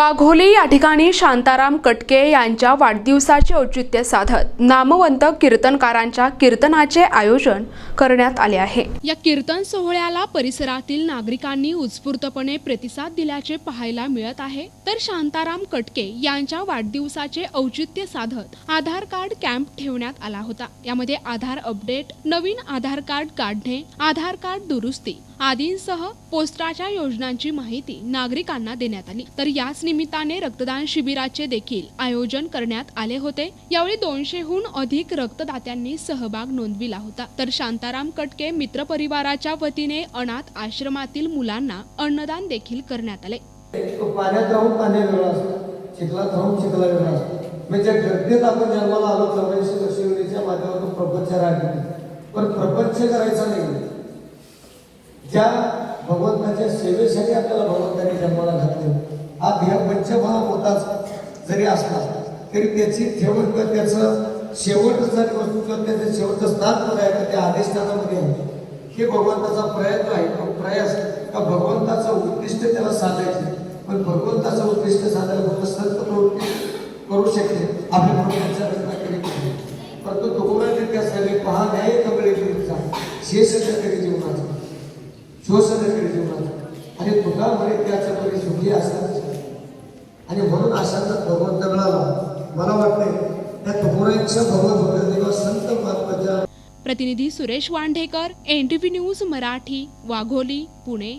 वाघोली या ठिकाणी शांताराम कटके यांच्या वाढदिवसाचे औचित्य साधत नामवंत कीर्तनकारांच्या कीर्तनाचे आयोजन करण्यात आले आहे. या कीर्तन सोहळ्याला परिसरातील नागरिकांनी उत्स्फूर्तपणे प्रतिसाद दिल्याचे पाहायला मिळत आहे. तर शांताराम कटके यांच्या वाढदिवसाचे औचित्य साधत आधार कार्ड कॅम्प ठेवण्यात आला होता. यामध्ये आधार अपडेट नवीन आधार कार्ड काढणे आधार कार्ड दुरुस्ती आदींसह पोस्टाच्या योजनांची माहिती नागरिकांना देण्यात आली. तर याच निमित्ताने रक्तदान शिबिराचे देखील आयोजन करण्यात आले होते. यावेळी दोनशेहून अधिक रक्तदात्यांनी सहभाग नोंदविला होता. तर शांताराम कटके मित्र परिवाराच्या वतीने अनाथ आश्रमातील मुलांना अन्नदान देखील करण्यात आले. पाण्यात राहून पाणी वेगळं असतो. चिखलात राहून चिखला वेगळा असतो. म्हणजे गर्दीत आपण जन्माला आलो चौऱ्याऐंशी वर्षीच्या माध्यमातून प्रपंच राहते पण प्रपंच करायचा नाही. ज्या भगवंताच्या सेवेसाठी आपल्याला भगवंताने जन्माला घातले. हा ध्येय पंचभाव होताच जरी असला तरी त्याची ठेवण किंवा त्याचं शेवटचा जरी वस्तू किंवा त्याचं शेवटचं स्थान कुठं आहे तर त्या आदेशस्थानामध्ये आहे. हे भगवंताचा प्रयत्न आहे तो प्रयास का भगवंताचं उद्दिष्ट त्याला साधायचे पण भगवंताचं उद्दिष्ट साधायला फक्त संत प्रवृत्ती करू शकते आपल्या भगवंताच्या रचना केली पाहिजे परंतु तुकोराने त्या सगळे पहा न्याय कमळे शेष करी शोषण करी जीवनाचा आणि तुका म्हणे त्याच्या परी सुखी असतात. आणि म्हणून अशाचा भगवंत मिळाला. मला वाटते त्या तुकोरांचं भगवत होतं तेव्हा संत महात्माच्या प्रतिनिधी सुरेश वांढेकर एनटीव्ही न्यूज मराठी वाघोली पुणे.